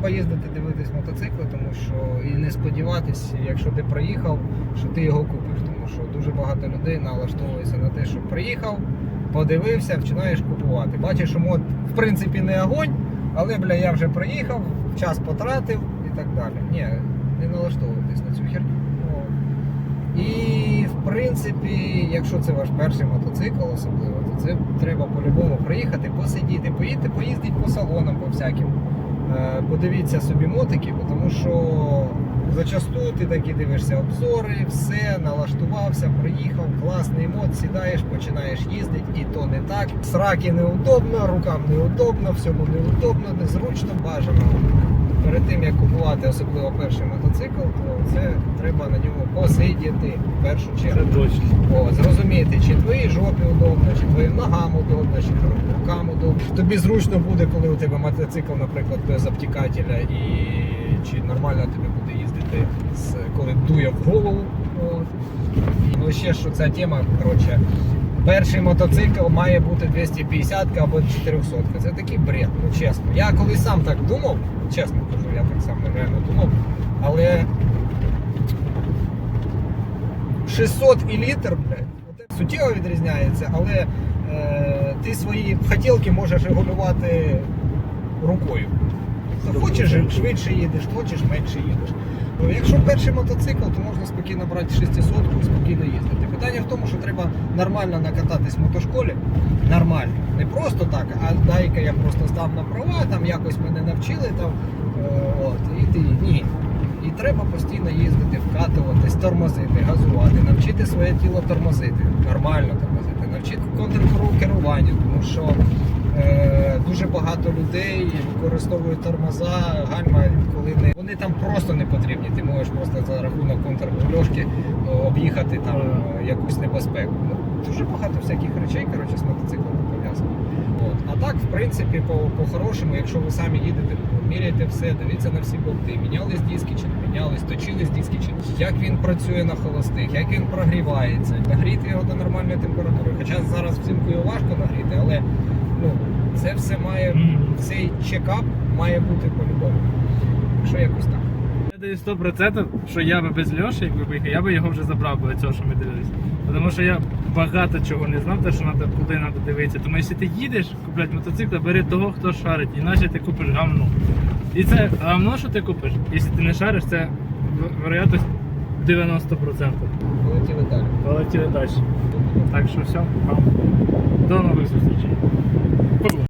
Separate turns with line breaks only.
треба їздити дивитись мотоцикли, тому що і не сподіватись, якщо ти приїхав, що ти його купиш. Тому що дуже багато людей налаштовується на те, що приїхав, подивився, починаєш купувати. Бачиш, що мод в принципі не огонь, але бля, я вже приїхав, час потратив і так далі. Ні, не налаштовуйтесь на цю херню. І в принципі, якщо це ваш перший мотоцикл, особливо, то це треба по-любому приїхати, посидіти, поїдьте, поїздіть по салонам, по всяким. Е, Подивіться собі мотики, тому що зачасту ти такі дивишся обзори, все, налаштувався, приїхав, класний мод, сідаєш, починаєш їздити, і то не так. Сраки неудобно, рукам неудобно, всьому неудобно, незручно, бажано. Перед тим як купувати особливо перший мотоцикл, то це треба на ньому посидіти в першу
Це
чергу.
точно.
О, зрозуміти, чи твоїй жопі удобно, чи твоїм ногам удобно, чи рукам удобно. Тобі зручно буде, коли у тебе мотоцикл, наприклад, без обтікателя, і чи нормально тобі буде їздити, з, коли дує в голову. От. Ну, ще що ця тема, коротше, перший мотоцикл має бути 250 або 400. Це такий бред, ну чесно. Я колись сам так думав, чесно кажу, я так само реально думав, але 600 і літр, блядь, суттєво відрізняється, але е, ти свої хотілки можеш регулювати рукою. То хочеш швидше їдеш, хочеш менше їдеш. Ну, Якщо перший мотоцикл, то можна спокійно брати 600 і спокійно їздити. Питання в тому, що треба нормально накататись в мотошколі. Нормально. Не просто так, а дай-ка я просто став на права, там якось мене навчили там. е, От, і ти ні. І треба постійно їздити, вкатуватись, тормозити, газувати, навчити своє тіло тормозити, нормально тормозити, навчити контркеруванню, тому що багато людей використовують тормоза, гальма, коли не вони там просто не потрібні. Ти можеш просто за рахунок контргульошки е, об'їхати там е, якусь небезпеку. Ну, дуже багато всяких речей, коротше, з мотоциклом пов'язано. А так, в принципі, по- по-хорошому, якщо ви самі їдете, міряйте все, дивіться на всі болти, мінялись диски чи не мінялись, точились диски чи ні. як він працює на холостих, як він прогрівається, нагріти його до нормальної температури. Хоча зараз взимку його важко нагріти, але ну, це все має, цей чекап має бути по-любому. Якщо якось так.
Я даю 100%, що я би без Льоші, якби поїхав, я би його вже забрав би цього, що ми дивилися. Тому що я багато чого не знав, те, що надо, куди треба дивитися. Тому якщо ти їдеш купляти мотоцикл, бери того, хто шарить, іначе ти купиш гавно. І це гавно, що ти купиш, якщо ти не шариш, це вероятність 90%.
Полетіли далі.
Полетіли далі. Так що все, вам до нових зустрічей.